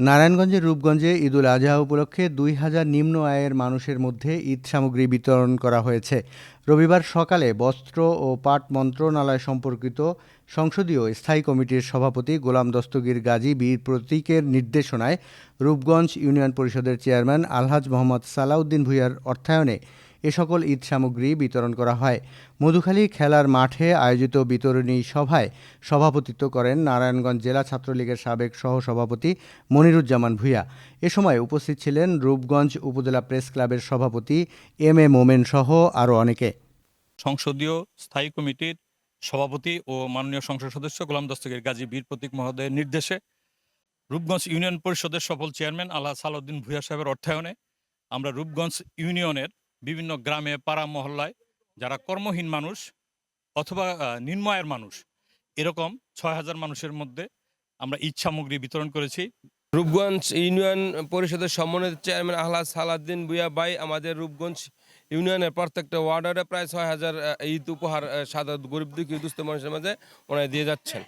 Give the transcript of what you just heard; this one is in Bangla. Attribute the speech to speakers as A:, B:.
A: নারায়ণগঞ্জের রূপগঞ্জে ঈদুল আজহা উপলক্ষে দুই হাজার নিম্ন আয়ের মানুষের মধ্যে ঈদ সামগ্রী বিতরণ করা হয়েছে। রবিবার সকালে বস্ত্র ও পাট মন্ত্রণালয় সম্পর্কিত সংসদীয় স্থায়ী কমিটির সভাপতি গোলাম দস্তগীর গাজী বীর প্রতীকের নির্দেশনায় রূপগঞ্জ ইউনিয়ন পরিষদের চেয়ারম্যান আলহাজ মোহাম্মদ সালাউদ্দিন ভুঁইয়ার অর্থায়নে এ সকল ঈদ সামগ্রী বিতরণ করা হয়। মধুখালী খেলার মাঠে আয়োজিত বিতরণী সভায় সভাপতিত্ব করেন নারায়ণগঞ্জ জেলা ছাত্রলীগের সাবেক সহসভাপতি মনিরুজ্জামান ভূঁইয়া। এ সময় উপস্থিত ছিলেন রূপগঞ্জ উপজেলা প্রেস ক্লাবের সভাপতি এম এ মোমেন সহ আরও অনেকে।
B: সংসদীয় স্থায়ী কমিটির সভাপতি ও মাননীয় সংসদ সদস্য গোলাম দস্তগীর গাজী বীর প্রতীক মহোদয়ের নির্দেশে রূপগঞ্জ ইউনিয়ন পরিষদের সফল চেয়ারম্যান আল্লাহ সালাউদ্দিন ভূঁইয়া সাহেবের অর্থায়নে আমরা রূপগঞ্জ ইউনিয়নের বিভিন্ন গ্রামে পাড়া মহল্লায় যারা কর্মহীন মানুষ অথবা আহ, নিম্নআয়ের মানুষ এরকম ছয় হাজার মানুষের মধ্যে আমরা ঈদ সামগ্রী বিতরণ করেছি।
C: রূপগঞ্জ ইউনিয়ন পরিষদের সম্মানিত চেয়ারম্যান আহ্লাদ সালাদ্দিন বুয়া বাই আমাদের রূপগঞ্জ ইউনিয়নের প্রত্যেকটা ওয়ার্ডারে প্রায় ছয় হাজার ঈদ উপহার সাধারণ গরিব দুঃখী দুস্থ মানুষের মাঝে ওনারা দিয়ে যাচ্ছেন।